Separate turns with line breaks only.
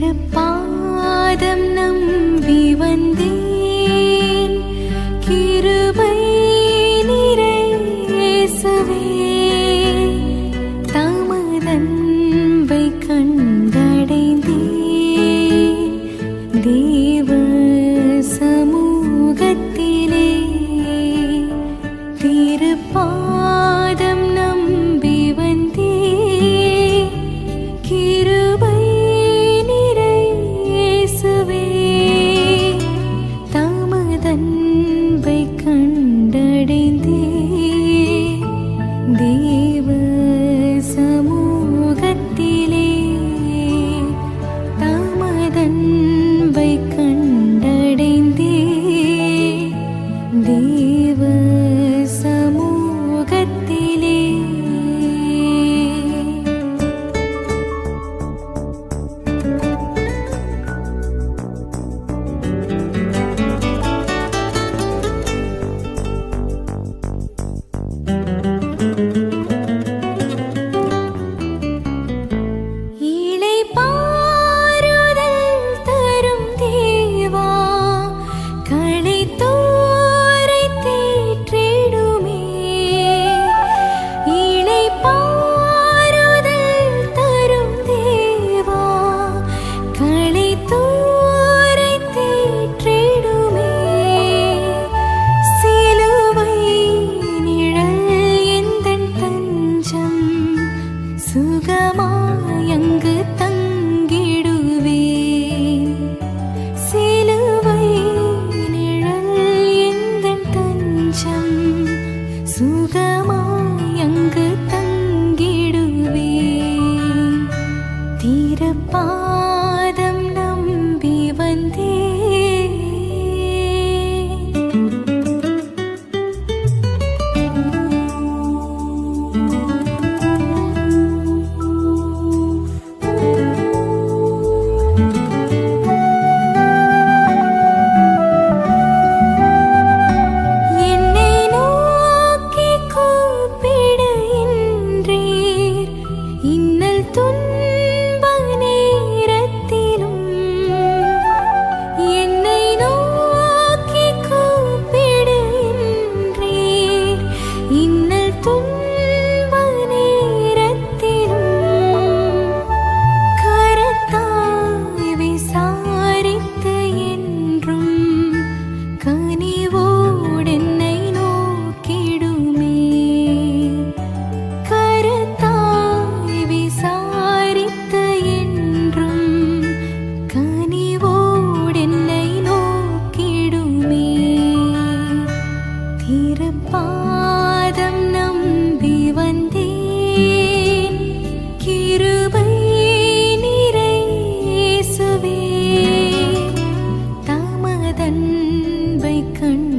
திருப்பாதம் நம்பி வந்தேன். தமதன்பை தீரப்பாதம் நம்பி வந்தே. துன்ப பாதம் நம்பி வந்தேன். கிருபை நிறைசுவே தமதன்பை கண்